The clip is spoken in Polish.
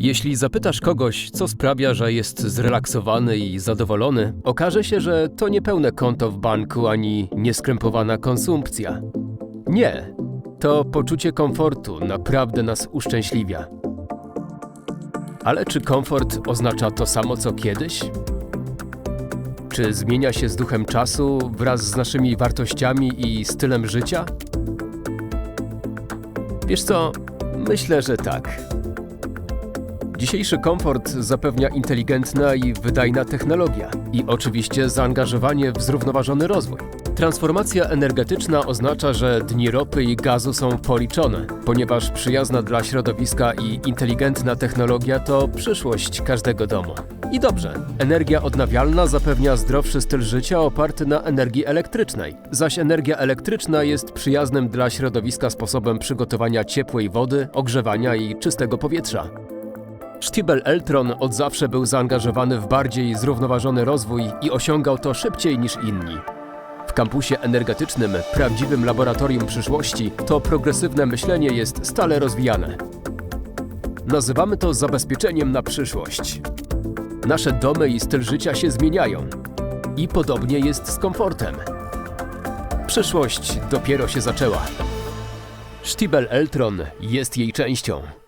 Jeśli zapytasz kogoś, co sprawia, że jest zrelaksowany i zadowolony, okaże się, że to nie pełne konto w banku ani nieskrępowana konsumpcja. Nie, to poczucie komfortu naprawdę nas uszczęśliwia. Ale czy komfort oznacza to samo co kiedyś? Czy zmienia się z duchem czasu wraz z naszymi wartościami i stylem życia? Wiesz co, myślę, że tak. Dzisiejszy komfort zapewnia inteligentna i wydajna technologia i oczywiście zaangażowanie w zrównoważony rozwój. Transformacja energetyczna oznacza, że dni ropy i gazu są policzone, ponieważ przyjazna dla środowiska i inteligentna technologia to przyszłość każdego domu. I dobrze, energia odnawialna zapewnia zdrowszy styl życia oparty na energii elektrycznej, zaś energia elektryczna jest przyjaznym dla środowiska sposobem przygotowania ciepłej wody, ogrzewania i czystego powietrza. Stibel Eltron od zawsze był zaangażowany w bardziej zrównoważony rozwój i osiągał to szybciej niż inni. W kampusie energetycznym, prawdziwym laboratorium przyszłości, to progresywne myślenie jest stale rozwijane. Nazywamy to zabezpieczeniem na przyszłość. Nasze domy i styl życia się zmieniają. I podobnie jest z komfortem. Przyszłość dopiero się zaczęła. Stibel Eltron jest jej częścią.